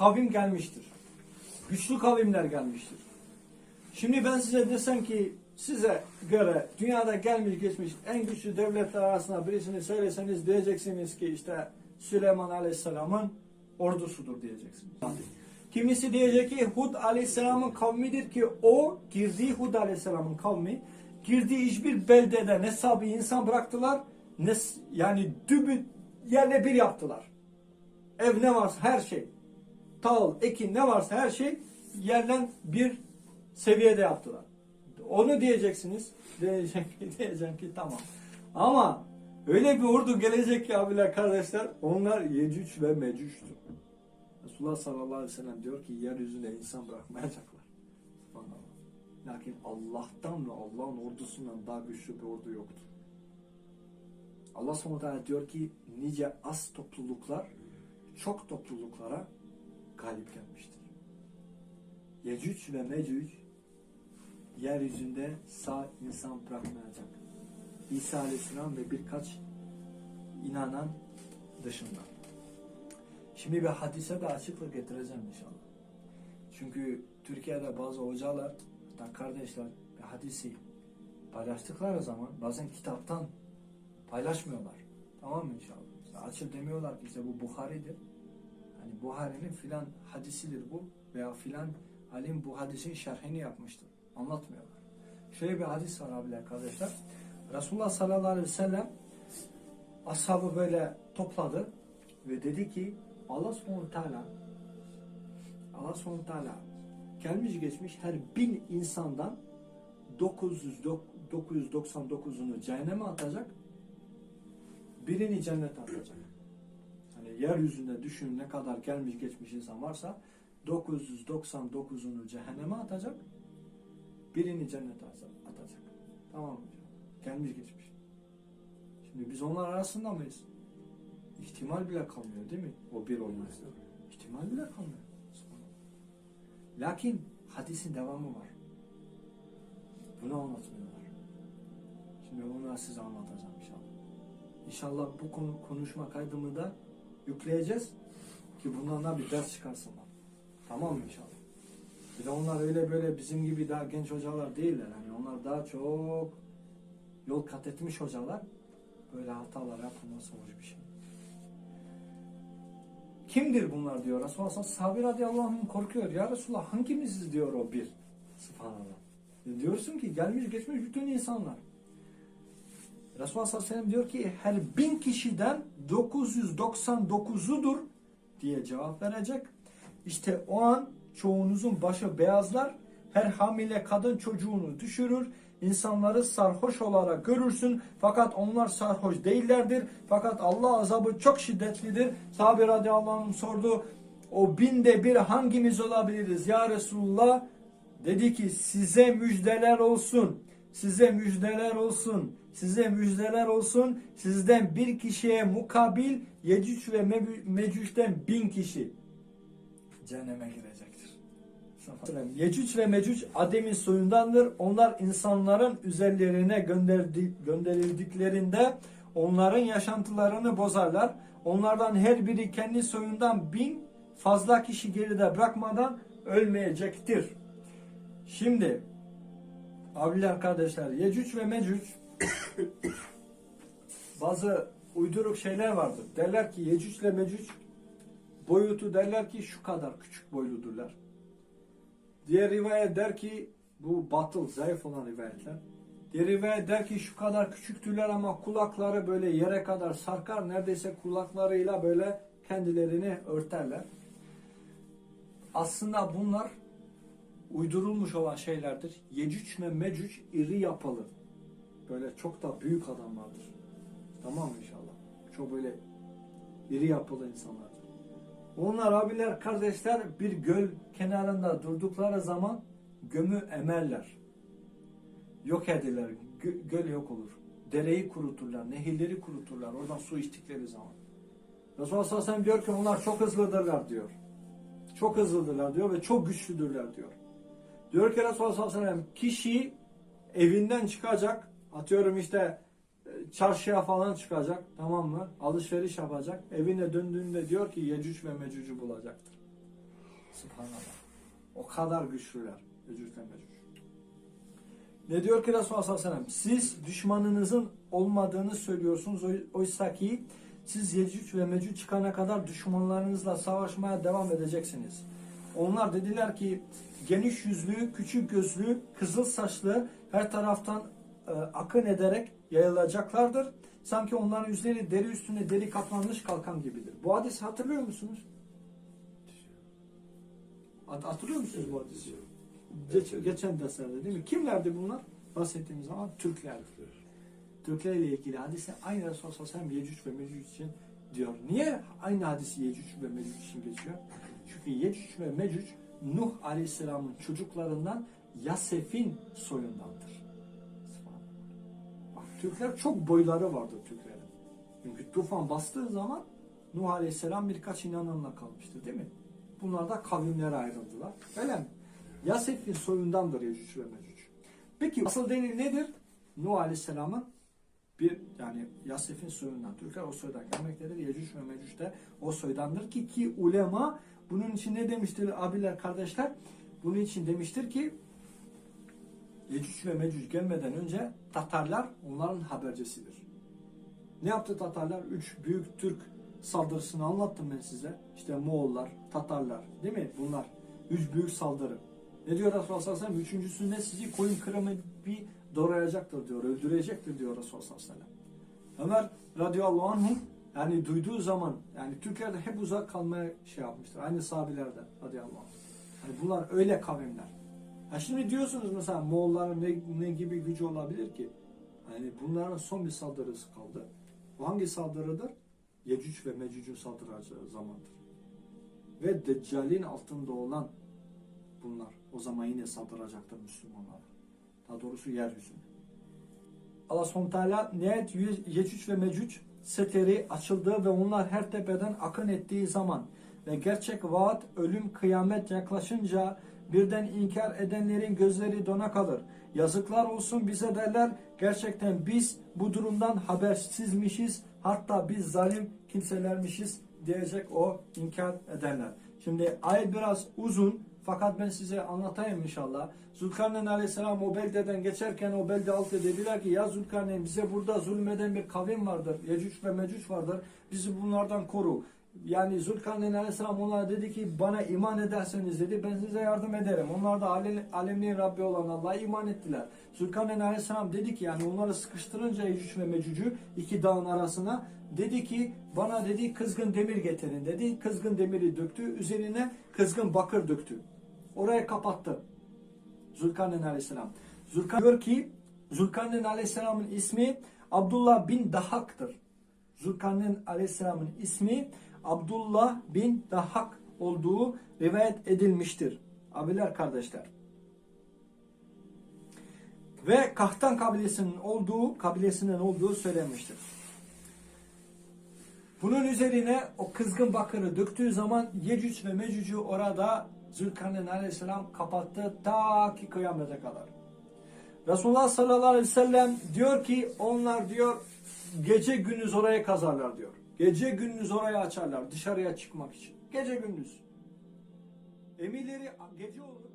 kavim gelmiştir. Güçlü kavimler gelmiştir. Şimdi ben size desem ki size göre dünyada gelmiş geçmiş en güçlü devletler arasında birisini söyleseniz diyeceksiniz ki işte Süleyman Aleyhisselam'ın ordusudur diyeceksiniz. Kimisi diyecek ki Hud Aleyhisselam'ın kavmidir ki o girdiği Hud Aleyhisselam'ın kavmi girdiği hiçbir beldede ne sabi insan bıraktılar ne yani dübü yerle bir yaptılar. Ev ne varsa her şey. Tahıl, ekin ne varsa her şey yerden bir seviyede yaptılar. Onu diyeceksiniz. Diyeceğim ki, tamam. Ama öyle bir ordu gelecek ki abiler kardeşler onlar Yecüc ve Mecüc'tür. Resulullah sallallahu aleyhi ve sellem diyor ki yeryüzünde insan bırakmayacaklar. Lakin Allah'tan ve Allah'ın ordusundan daha güçlü bir ordu yoktur. Allah subhanahu diyor ki nice az topluluklar çok topluluklara galip gelmiştir. Yecüc ve Mecüc yeryüzünde sağ insan bırakmayacak. İsa Aleyhisselam ve birkaç inanan dışında. Şimdi bir hadise de açıklık getireceğim inşallah. Çünkü Türkiye'de bazı hocalar, hatta kardeşler bir hadisi paylaştıkları zaman bazen kitaptan paylaşmıyorlar. Tamam mı inşallah? İşte açıp demiyorlar ki işte bu Buhari'dir. Hani Buhari'nin filan hadisidir bu veya filan alim bu hadisin şerhini yapmıştır. Anlatmıyorlar. Şöyle bir hadis var abiler kardeşler. Resulullah sallallahu aleyhi ve sellem ashabı böyle topladı ve dedi ki Allah subhanahu wa ta'ala Allah subhanahu wa ta'ala gelmiş geçmiş her bin insandan 900, 999'unu cehenneme atacak birini cennete atacak. Hani yeryüzünde düşün ne kadar gelmiş geçmiş insan varsa 999'unu cehenneme atacak birini cennete atacak. Tamam mı? Gelmiş geçmiş. Şimdi biz onlar arasında mıyız? İhtimal bile kalmıyor değil mi? O bir olmaz. İhtimal bile kalmıyor. Lakin hadisin devamı var. Bunu anlatmıyorlar. Şimdi onu size anlatacağım inşallah. İnşallah bu konu konuşma kaydımı da yükleyeceğiz ki bundan da bir ders çıkarsınlar. Tamam mı inşallah? Bir de onlar öyle böyle bizim gibi daha genç hocalar değiller. Yani onlar daha çok yol kat etmiş hocalar. Böyle hatalar yapılması hoş bir şey. Kimdir bunlar diyor Resulullah. Sahabe radıyallahu anh korkuyor. Ya Resulullah hangimiziz diyor o bir. Subhanallah. E diyorsun ki gelmiş geçmiş bütün insanlar. Resulullah sallallahu aleyhi ve sellem diyor ki her bin kişiden 999'udur diye cevap verecek. İşte o an çoğunuzun başı beyazlar, her hamile kadın çocuğunu düşürür, insanları sarhoş olarak görürsün fakat onlar sarhoş değillerdir. Fakat Allah azabı çok şiddetlidir. Sahabe radıyallahu anh sordu, o binde bir hangimiz olabiliriz ya Resulullah? Dedi ki size müjdeler olsun, size müjdeler olsun, size müjdeler olsun. Sizden bir kişiye mukabil Yecüc ve Mecüc'ten bin kişi cehenneme girecektir. Yecüc ve Mecüc Adem'in soyundandır. Onlar insanların üzerlerine gönderdi, gönderildiklerinde onların yaşantılarını bozarlar. Onlardan her biri kendi soyundan bin fazla kişi geride bırakmadan ölmeyecektir. Şimdi abiler kardeşler Yecüc ve Mecüc bazı uyduruk şeyler vardır. Derler ki Yecüc ile Mecüc boyutu derler ki şu kadar küçük boyludurlar. Diğer rivayet der ki bu batıl, zayıf olan rivayetler. Diğer rivayet der ki şu kadar küçüktürler ama kulakları böyle yere kadar sarkar. Neredeyse kulaklarıyla böyle kendilerini örterler. Aslında bunlar uydurulmuş olan şeylerdir. Yecüc ve Mecüc iri yapılı. Böyle çok da büyük adamlardır. Tamam inşallah? Çok böyle iri yapılı insanlardır. Onlar abiler kardeşler bir göl kenarında durdukları zaman gömü emerler. Yok. Gö- göl yok olur. Dereyi kuruturlar, nehirleri kuruturlar oradan su içtikleri zaman. Resulullah sallallahu aleyhi ve sellem diyor ki onlar çok hızlıdırlar diyor. Çok hızlıdırlar diyor ve çok güçlüdürler diyor. Diyor ki Resulullah sallallahu aleyhi sellem kişi evinden çıkacak atıyorum işte e, çarşıya falan çıkacak tamam mı? Alışveriş yapacak. Evine döndüğünde diyor ki Yecüc ve Mecüc'ü bulacaktır. Subhanallah. O kadar güçlüler. Yecüc ve Mecüc. Ne diyor ki Resulullah sallallahu aleyhi sellem? Siz düşmanınızın olmadığını söylüyorsunuz. Oy- Oysa ki siz Yecüc ve Mecüc çıkana kadar düşmanlarınızla savaşmaya devam edeceksiniz. Onlar dediler ki geniş yüzlü, küçük gözlü, kızıl saçlı her taraftan e, akın ederek yayılacaklardır. Sanki onların yüzleri deri üstüne deri kaplanmış kalkan gibidir. Bu hadisi hatırlıyor musunuz? Hat- Hatırlıyor musunuz bu hadisi? Geç, geçen derslerde değil mi? Kimlerdi bunlar? Bahsettiğimiz zaman Türklerdi. Türkler ile ilgili hadise aynı Resulullah sallallahu aleyhi ve Yecüc ve Mecüc için diyor. Niye aynı hadisi Yecüc ve Mecüc için geçiyor? Çünkü Yecüc ve Mecüc Nuh aleyhisselamın çocuklarından Yasef'in soyundandır. Bak Türkler çok boyları vardı Türklerin. Çünkü tufan bastığı zaman Nuh aleyhisselam birkaç inananla kalmıştı değil mi? Bunlar da kavimlere ayrıldılar. Öyle mi? Yasef'in soyundandır Yecüc ve Mecüc. Peki asıl delil nedir? Nuh aleyhisselamın bir yani Yasef'in soyundan. Türkler o soydan gelmektedir. Yecüc ve Mecüc de o soydandır ki ki ulema bunun için ne demiştir abiler kardeşler? Bunun için demiştir ki Yecüc ve Mecüc gelmeden önce Tatarlar onların habercisidir. Ne yaptı Tatarlar? Üç büyük Türk saldırısını anlattım ben size. İşte Moğollar, Tatarlar değil mi? Bunlar. Üç büyük saldırı. Ne diyor Resulullah sallallahu aleyhi ve sellem? Üçüncüsünde sizi koyun kırımı bir doğrayacaktır diyor. Öldürecektir diyor Resulullah sallallahu aleyhi ve sellem. Ömer radıyallahu anh yani duyduğu zaman yani Türkiye'de hep uzak kalmaya şey yapmıştır. Aynı sahabilerden radıyallahu anh. Yani bunlar öyle kavimler. Ha şimdi diyorsunuz mesela Moğolların ne, ne gibi gücü olabilir ki? Yani bunların son bir saldırısı kaldı. Bu hangi saldırıdır? Yecüc ve Mecüc'ün saldıracağı zamandır. Ve Deccal'in altında olan bunlar o zaman yine saldıracaktır Müslümanlara. Daha doğrusu yeryüzüne. Allah subhanahu teala nihayet Yecüc ve Mecüc seteri açıldığı ve onlar her tepeden akın ettiği zaman ve gerçek vaat, ölüm, kıyamet yaklaşınca birden inkar edenlerin gözleri dona kalır. Yazıklar olsun bize derler. Gerçekten biz bu durumdan habersizmişiz. Hatta biz zalim kimselermişiz diyecek o inkar edenler. Şimdi ayet biraz uzun fakat ben size anlatayım inşallah. Zülkarneyn aleyhisselam o beldeden geçerken o belde alt dediler ki ya Zülkarneyn bize burada zulmeden bir kavim vardır. Yecüc ve Mecüc vardır. Bizi bunlardan koru. Yani Zülkarneyn aleyhisselam onlara dedi ki bana iman ederseniz dedi ben size yardım ederim. Onlar da alem, alemlerin Rabbi olan Allah'a iman ettiler. Zülkarneyn aleyhisselam dedi ki yani onları sıkıştırınca Yecüc ve Mecüc'ü iki dağın arasına dedi ki bana dedi kızgın demir getirin dedi. Kızgın demiri döktü. Üzerine kızgın bakır döktü. Oraya kapattı. Zülkarneyn aleyhisselam. Zülkarneyn diyor ki Zülkarneyn aleyhisselamın ismi Abdullah bin Dahak'tır. Zülkarneyn aleyhisselamın ismi Abdullah bin Dahak olduğu rivayet edilmiştir. Abiler kardeşler. Ve Kahtan kabilesinin olduğu, kabilesinin olduğu söylenmiştir. Bunun üzerine o kızgın bakırı döktüğü zaman Yecüc ve Mecüc'ü orada Zülkarneyn aleyhisselam kapattı ta ki kıyamete kadar. Resulullah sallallahu aleyhi ve sellem diyor ki onlar diyor gece gündüz oraya kazarlar diyor. Gece gündüz oraya açarlar dışarıya çıkmak için. Gece gündüz. Emirleri gece olur.